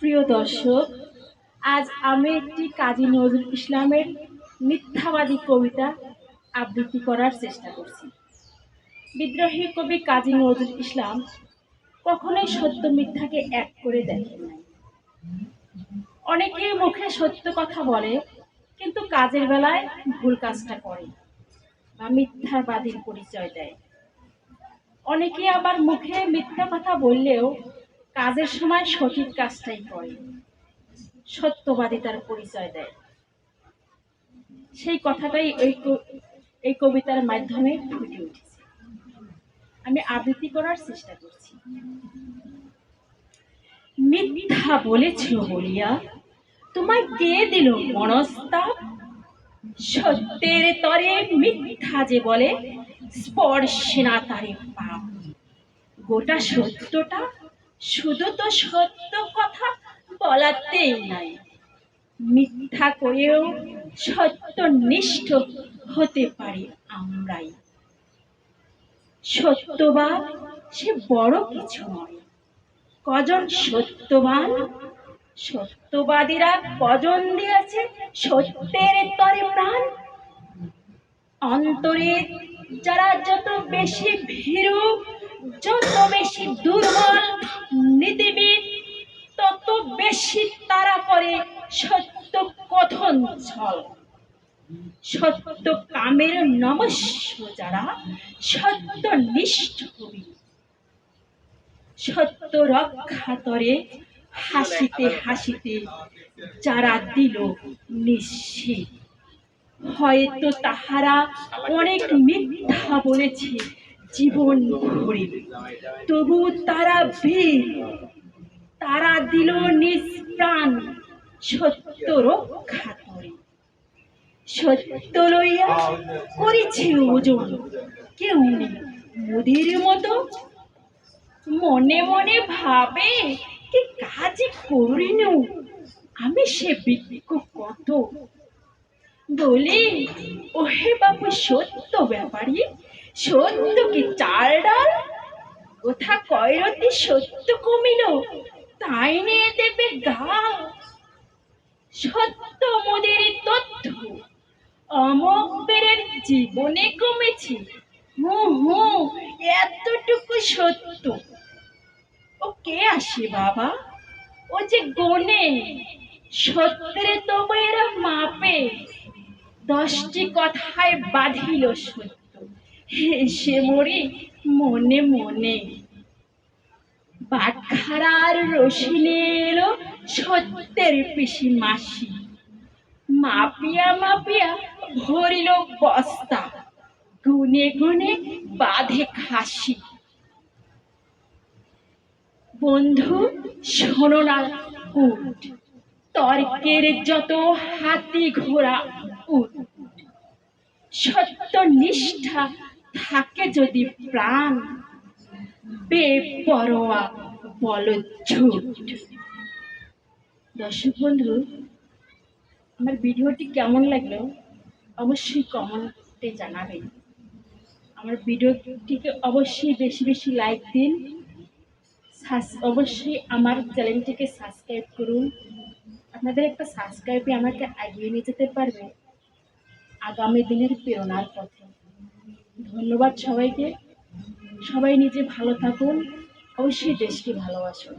প্রিয় দর্শক, আজ আমি একটি কাজী নজরুল ইসলামের মিথ্যাবাদী কবিতা আবৃত্তি করার চেষ্টা করছি। বিদ্রোহী কবি কাজী নজরুল ইসলাম কখনোই সত্য মিথ্যাকে এক করে দেখেন অনেকেই মুখে সত্য কথা বলে, কিন্তু কাজের বেলায় ভুল কাজটা করে বা মিথ্যাবাদীর পরিচয় দেয়। অনেকে আবার মুখে মিথ্যা কথা বললেও কাজের সময় সঠিক কাজটাই করে। সত্যবাদী তার পরিচয় দেয়। সেই কথাটাই এই এই কবিতার মাধ্যমে ফুটে উঠেছে। আমি আবৃত্তি করার চেষ্টা করছি। মিথ্যা বলেছ বলিয়া, তোমায় কে দিল মনস্তাপ সত্যের তরে মিথ্যা যে বলে, স্পর্শে না তারে পাপ। গোটা সত্যটা শুধু তো সত্য কথা বলাতেই নাই। মিথ্যা করেও সত্যনিষ্ঠ হতে পারি আমরাই। সত্যবান সে বড় কিছু নয়। কজন সত্যবান? সত্যবাদীরা কজন দিয়েছে সত্যের তরে প্রাণ? অন্তরে যারা যত বেশি ভীরু, যত বেশি দুর্বল নীতিবিদ, তত বেশি তারা করে সত্য কথন ছল। সত্য কামের নমস্য যারা, সত্য নিষ্ঠ কবি। সত্য রক্ষা তরে হাসিতে হাসিতে যারা দিল নিশ্চিত। হয়তো তাহারা অনেক মিথ্যা বলেছে জীবন ভরে। তবু তারা বীর তারা দিল নিজ প্রাণ সত্য রক্ষা করে। সত্য লইয়া করেছে ওজন। কেউ নেই মোদির মতো। মনে মনে ভাবে কি কাজ করিন আমি সে বিজ্ঞ কত? বলি, ওহে বাবু সত্য ব্যাপারী সত্য কি চাল ডাল কোথা কয়রতি সত্য কমিল, তাই নিয়ে দেবে গাল। সত্য মোদের তথ্য অমক বেরের জীবনে কমেছে। হু হু এতটুকু সত্য। ও কে আসে বাবা? ও যে গনে, সত্যের তবু এরা মাপে। দশটি কথায় বাঁধিল সত্য। সে মরি মনে মনে। বাটখারার রসিনে এলো সত্যের পিসি মাসি। মাপিয়া মাপিয়া ভরিল বস্তা। গুনে গুনে বাঁধে খাসি। বন্ধু, শোনো না উঠ তর্কের যত হাতি ঘোড়া উঠ সত্য নিষ্ঠা থাকে যদি প্রাণ বেপরোয়া বল ঝুট। দর্শক বন্ধু, আমার ভিডিওটি কেমন লাগল অবশ্যই কমেন্টে জানাবেন। আমার ভিডিওটিকে অবশ্যই বেশি বেশি লাইক দিন। অবশ্যই আমার চ্যানেলটিকে সাবস্ক্রাইব করুন। আপনাদের একটা সাবস্ক্রাইবে আমাকে এগিয়ে নিয়ে যেতে পারবে আগামী দিনের প্রেরণার পথে। ধন্যবাদ সবাইকে। সবাই নিজে ভালো থাকুন অবশ্যই দেশকে ভালোবাসুন।